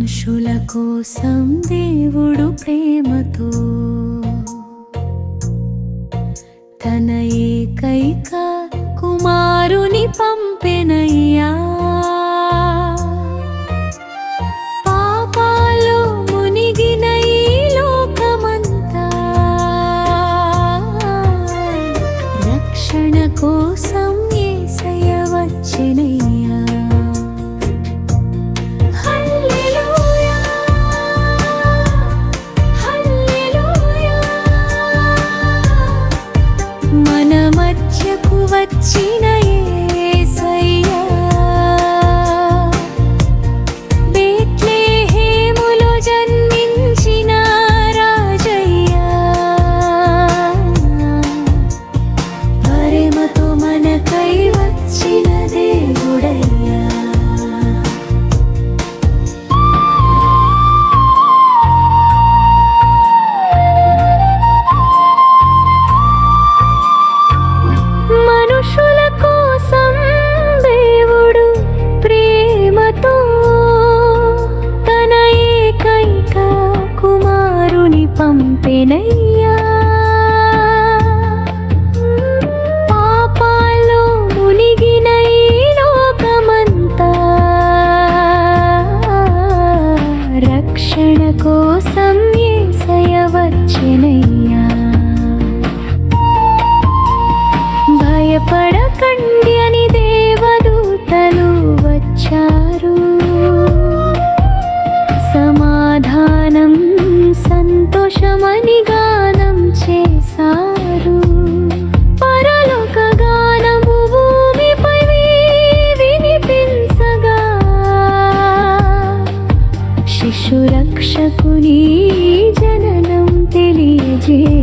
మనుషుల కోసం దేవుడు ప్రేమతో తన ఏకైక కుమారుని పంపెనయ్యా. 落ちない పంపినయ్యా. పాపాలో మునిగిన ఈ లోకమంతా రక్షణ కోసం ఏసయ వచ్చినయ్యా. భయపడకండి. సంతోషమని గానం చేశారు. పరలోక గానము భూమిపై వినిపించగా. శిశురక్షకుని జననం తెలియజే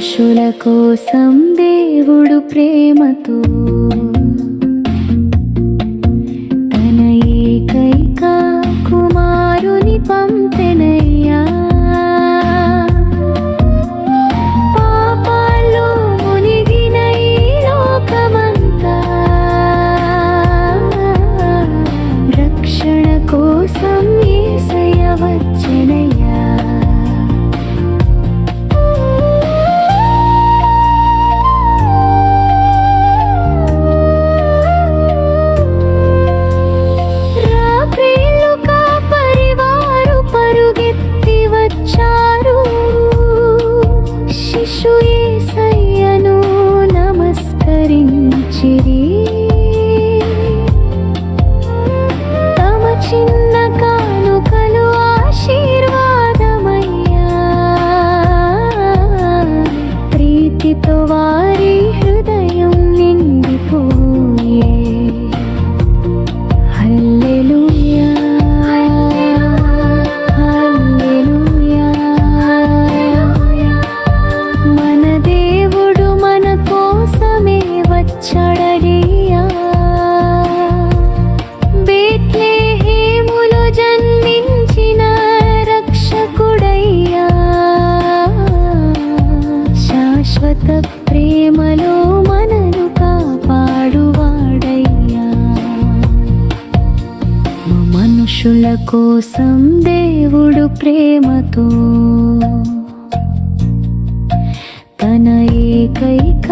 మనుషుల కోసం దేవుడు ప్రేమతో Chi. మనుషుల కోసం దేవుడు ప్రేమతో తన ఏకైక